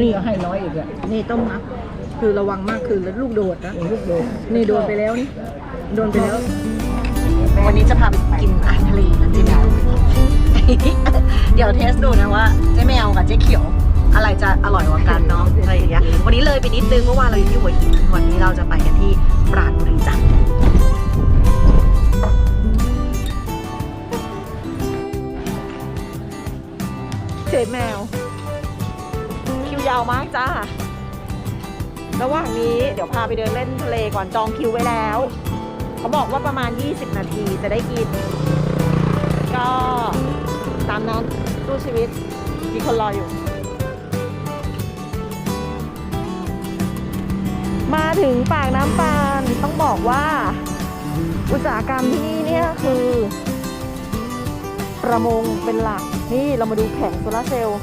นี่ก็ให้น้อยอีกอะนี่ต้องนับคือระวังมากคือลูกโดดนะเห็นลูกโดดนี่โดนไปแล้วนี่โดนไปแล้ว วันนี้จะพาไปกินอาหารทะเลนะเจ๊แมวเดี๋ยวเทสดูนะว่าเจ๊แมวกับเจ๊เขียว อะไรจะอร่อยกว่ากันเนาะอะไรอย่างเงี้ยวันนี้เลยไปนิดนึงเมื่อวานเราอยู่ที่หัวหินวันนี้เราจะไปกันที่ปราณบุรีจ้ะเจ๊แมวคิว ยาวมากจ้า ระหว่างนี้เดี๋ยวพาไปเดินเล่นทะเลก่อนจองคิวไว้แล้ว เขาบอกว่าประมาณ 20 นาทีจะได้กิน ก็ตามนั้นสู้ชีวิต มีคนรออยู่ มาถึงปากน้ำปานต้องบอกว่า อุตสาหกรรมที่นี่เนี่ยคือ ประมงเป็นหลัก นี่เรามาดูแผงโซลาร์เซลล์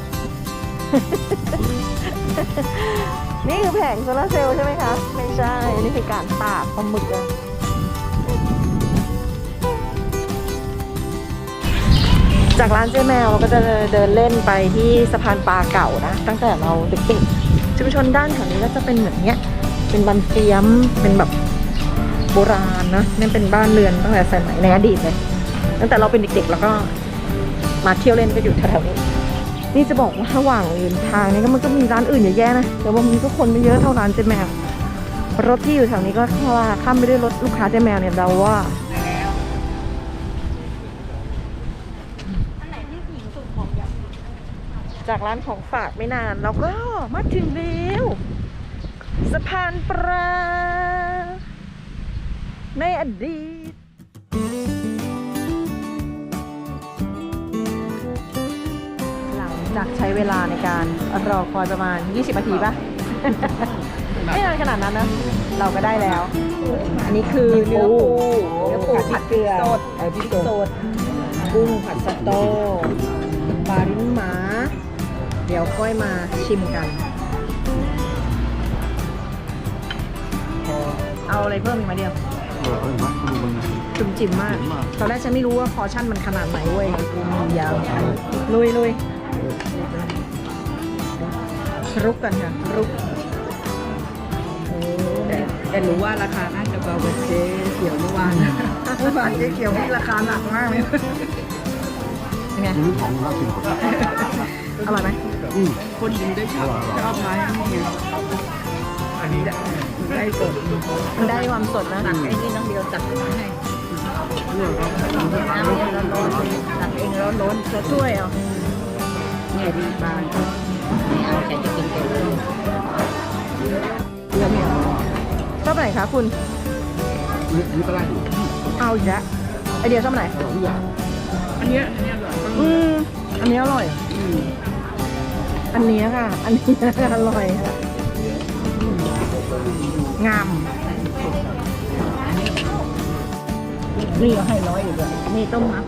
นี่คือแผงโซลาเซลล์ใช่ไหมคะ ไม่ใช่ นี่คือการตากปลาหมึกอะจากร้านเจ๊แมวเราก็จะเดินเล่นไปที่สะพานปลาเก่านะ ตั้งแต่เราเด็กๆชุมชนด้านแถวนี้ก็จะเป็นเหมือนเนี้ย เป็นบันเฟียมเป็นแบบโบราณนะนี่เป็นบ้านเรือนตั้งแต่สมัยในอดีตเลย ตั้งแต่เราเป็นเด็กๆ แล้วก็มาเที่ยวเล่นก็อยู่แถวๆนี้ นี่จะบอกว่าระหว่างริมทางนี้ก็มันก็มีร้านอื่นเยอะแยะนะแต่ว่ามันก็คนไม่เยอะเท่าร้านเจ๊แมว รถที่อยู่แถวนี้ก็ถ้าว่าข้ามไปด้วยรถลูกค้าเจ๊แมวเนี่ยเราว่าจากร้านของฝากไม่นานเราก็มาถึงแล้วสะพานปลาในอดีต จากใช้เวลาในการรอคอยประมาณ 20นาทีป่ะไม่นานขนาดนั้นนะ เราก็ได้แล้ว อันนี้คือเนื้อปูเนื้อปูผัดเกลือสดเออพริกสสดดกุ้งผัดสะโตปลาลิ้นหมา เดี๋ยวก้อยมาชิมกัน เอาอะไรเพิ่มอีกไหมเดียวเออเออมาดูมันนะจุ่มจิ๋มมากจุ่มมาก ตอนแรกฉันไม่รู้ว่าพอชั่นมันขนาดไหนเว้ยยาวลุยลุย ครุกกันค่ะครุกแต่แต่รู้ว่าราคาน่าจะเบากว่าเจ๊เขียวเมื่อวานเมื่อวานเจ๊เขียวนี่ราคาหนักมากเลยเป็นไงซื้อของร้านสิบกว่าอร่อยไหมอืมคนดึงได้ชอบชอบไหมนี่ไงอันนี้ได้สดมันได้ความสดนะตักไอ้นี่น้องเดียวตักมาให้น้ำเนี่ยร้อนๆตักเองร้อนจะช่วยเหรอๆ เนี่ยดีบานไม่เอาใครจะกินเองเลยเดี๋ยวเนี่ยชอบไหนคะคุณนี่นี่ก็ได้อยู่เอาอีกแล้วไอเดียชอบไหนสองอย่างอันเนี้ยอันเนี้ยอร่อยอืมอันนี้อร่อยอืมอันนี้ค่ะ อันนี้อร่อยค่ะงามนี่ก็ให้น้อยอีกอะนี่ต้องนับ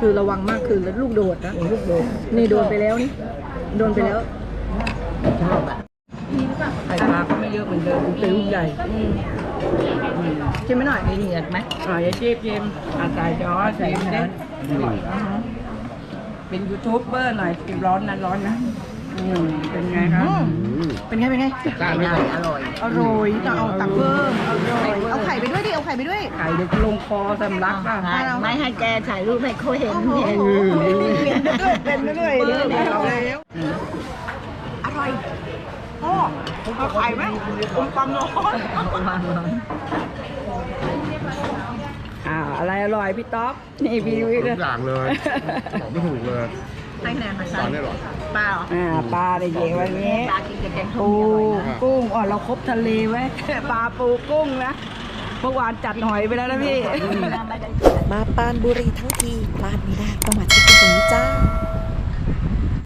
คือระวังมากคือลูกโดดนะเห็นลูกโดดนี่โดนไปแล้วนี่โดนไปแล้วชอบอะไข่ปลาก็ไม่เยอะเหมือนเดิมเป็นลูกใหญ่อืมชิมไม่หน่อยมีเหนียดไหมอ่าอย่าเจี๊ยบเจี๊ยบอ่าใส่จอใส่เด้เป็นยูทูบเบอร์หน่อยกินร้อนนะร้อนนะอืม เป็นไงครับอืมอืมเป็นไง เป็นไงได้ไหมครับอร่อย อร่อยต้องเอาตักเพิ่ม อร่อย เอาไข่ไปด้วยดิ เอาไข่ไปด้วย ไข่เด็กลงคอสำลักอะไม่ให้แกถ่ายรูปให้เขาเห็นเห็นเป็นไปด้วยเบอร์เนี่ยเราอร่อยพ่อผมเอาไข่ไหมผมความร้อนอ่าอะไรอร่อยพี่ต๊อกนี่พี่วิทุกอย่างเลยบอกไม่ถูกเลย ให้คะแนนมาตใช่อนนี้หรอเปล่าอ่าปลาเด็กๆวันนี้ปลากินกับแกงปูกุ้งอ๋อเราครบทะเลไว้ ปลาปูกุ้งนะเมื่อวานจัดหอยไปแล้วนะพี่ไม่ได้มาปรานบุรีทั้งทีพลาดไม่ได้ก็มาที่ตรงนี้จ้า